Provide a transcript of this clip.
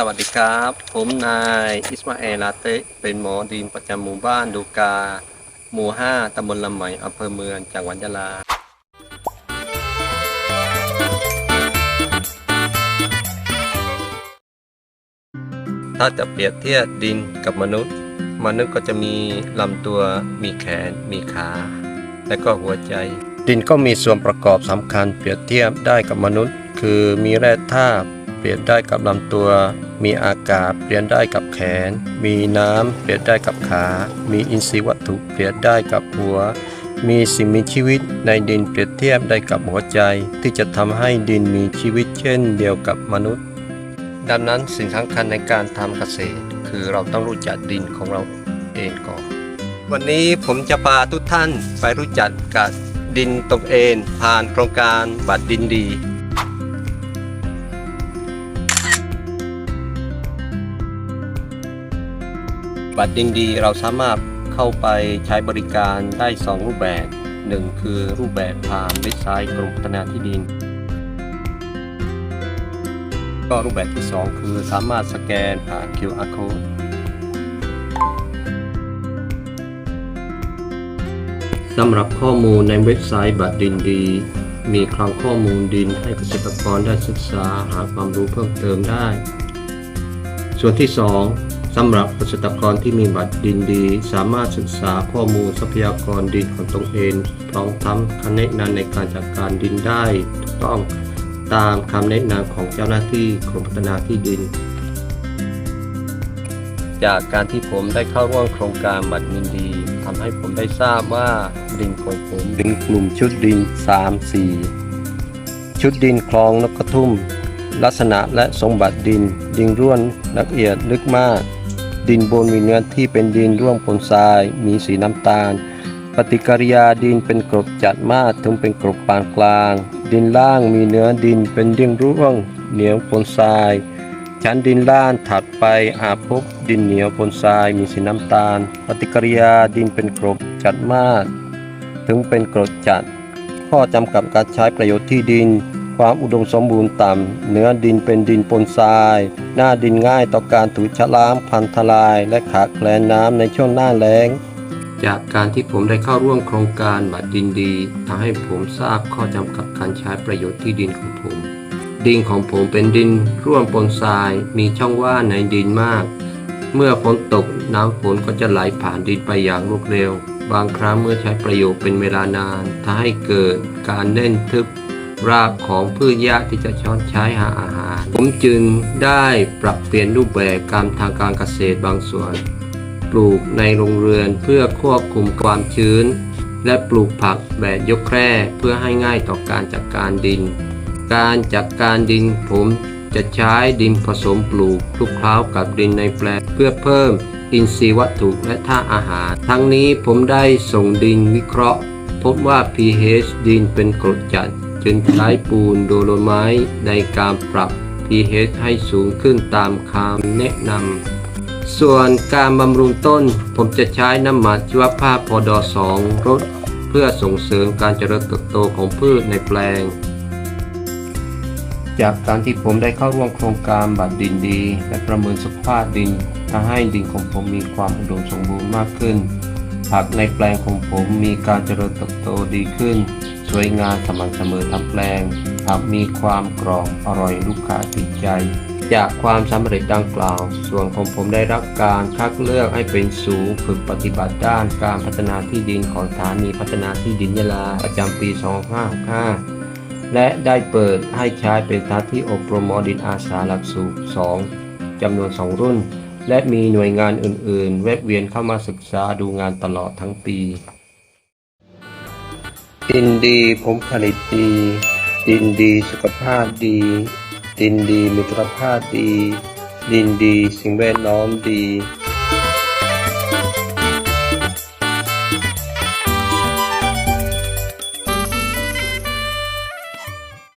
สวัสดีครับ ผมนายอิสมาเอลลาเตเป็นหมอดินประจำหมู่บ้านดูกา หมู่ 5ตำบลลำไหมอำเภอเมืองจังหวัดยะลา ถ้าจะเปรียบเทียบดินกับมนุษย์ มนุษย์ก็จะมีลำตัวมีแขน มีขา และก็หัวใจ ดินก็มีส่วนประกอบสำคัญเปรียบเทียบได้กับมนุษย์ คือมีแร่ธาตุ เปรียบได้กับลำตัว มีอากาศเปลี่ยนได้กับแขน มีน้ำเปรียบได้กับขา มีอินทรีย์วัตถุเปรียบได้กับหัว มีสิ่งมีชีวิตในดินเปรียบเทียบได้กับหัวใจ ที่จะทำให้ดินมีชีวิตเช่นเดียวกับมนุษย์ ดังนั้นสิ่งสำคัญในการทำเกษตร คือเราต้องรู้จักดินของเราเองก่อน วันนี้ผมจะพาทุกท่านไปรู้จักกับดินตนเองผ่านโครงการบัตรดินดี บัตรดินดีเราสามารถเข้าไปใช้บริการได้ 2 รูปแบบหนึ่งคือรูปแบบผ่านเว็บไซต์กรมพัฒนาที่ดิน ก็รูปแบบที่ 2 คือสามารถสแกนผ่าน QR code สำหรับข้อมูลในเว็บไซต์บัตรดินดี มีคลังข้อมูลดินให้เกษตรกรได้ศึกษาหาความรู้เพิ่มเติมได้ ส่วนที่ 2 สำหรับเกษตรกรที่มีบัตรดินดี สามารถศึกษาข้อมูลทรัพยากรดินของตนเองพร้อมทั้งคำแนะนำในการจัดการดินได้ถูกต้องตามคำแนะนำของเจ้าหน้าที่กรมพัฒนาที่ดิน จากการที่ผมได้เข้าร่วมโครงการบัตรดินดีทำให้ผมได้ทราบว่าดินของผมเป็นกลุ่มชุดดิน 3 4 ชุดดินคลองนกกระทุ่มลักษณะและสมบัติดินดินร่วนละเอียดลึกมาก ดินบนมีเนื้อที่เป็นดินร่วงปนทราย มีสีน้ำตาล ปฏิกิริยาดินเป็นกรดจัดมากถึงเป็นกรดปานกลาง ดินล่างมีเนื้อดินเป็นดินร่วงเหนียวปนทราย ชั้นดินล่างถัดไปอาจพบดินเหนียวปนทรายมีสีน้ำตาล ปฏิกิริยาดินเป็นกรดจัดมาก ถึงเป็นกรดจัด ข้อจำกัดการใช้ประโยชน์ที่ดิน ความอุดมสมบูรณ์ต่ำเนื้อดินเป็นดินปนทราย หน้าดินง่ายต่อการถูกชะล้างพันทลาย และขาดแคลนน้ำในช่วงหน้าแล้ง จากการที่ผมได้เข้าร่วมโครงการบัตรดินดีทำให้ผมทราบข้อจำกัดการใช้ประโยชน์ที่ดินของผม ดินของผมเป็นดินร่วมปนทราย มีช่องว่างในดินมาก เมื่อฝนตกน้ำฝนก็จะไหลผ่านดินไปอย่างรวดเร็ว บางครั้งเมื่อใช้ประโยชน์เป็นเวลานานทำให้เกิดการเน่นทึบ รากของพืชหญ้าที่จะช้อนใช้หาอาหาร ผมจึงได้ปรับเปลี่ยนรูปแบบการทางการเกษตรบางส่วน ปลูกในโรงเรือนเพื่อควบคุมความชื้น และปลูกผักแบบยกแคร่เพื่อให้ง่ายต่อการจัดการดิน การจัดการดินผมจะใช้ดินผสมปลูกคลุกเคล้ากับดินในแปลงเพื่อเพิ่มอินทรีย์วัตถุและธาตุอาหาร ทั้งนี้ผมได้ส่งดินวิเคราะห์ พบว่า pH ดินเป็นกรดจัด จึงใช้ปูนโดโลไมต์ในการปรับ pH ให้สูงขึ้นตามคำแนะนำ ส่วนการบำรุงต้นผมจะใช้น้ำมันชีวภาพพอดอ2รดเพื่อส่งเสริมการเจริญเติบโตของพืชในแปลง จากการที่ผมได้เข้าร่วมโครงการบัตรดินดี และประเมินสภาพดินทำให้ดินของผมมีความอุดมสมบูรณ์มากขึ้นผักในแปลงของผมมีการเจริญเติบโตดีขึ้น วยงามสม่ำเสมอทั้งแปลงผักมีความกรอบอร่อยลูกค้าติดใจ จากความสำเร็จดังกล่าว ส่วนของผมได้รับการคัดเลือกให้เป็นศูนย์ฝึกปฏิบัติด้านการพัฒนาที่ดินของสถานีพัฒนาที่ดินยะลาประจำปี 2565และได้เปิดให้ใช้เป็นสถานที่อบรมมอดินอาสาหลักสูตร 2 จำนวน 2 รุ่น และมีหน่วยงานอื่น ๆ แวะเวียนเข้ามาศึกษาดูงานตลอดทั้งปี ดินดีผมผลิตดี ดินดีสุขภาพดี ดินดีมิตรภาพดี ดินดีสิ่งแวดล้อมดี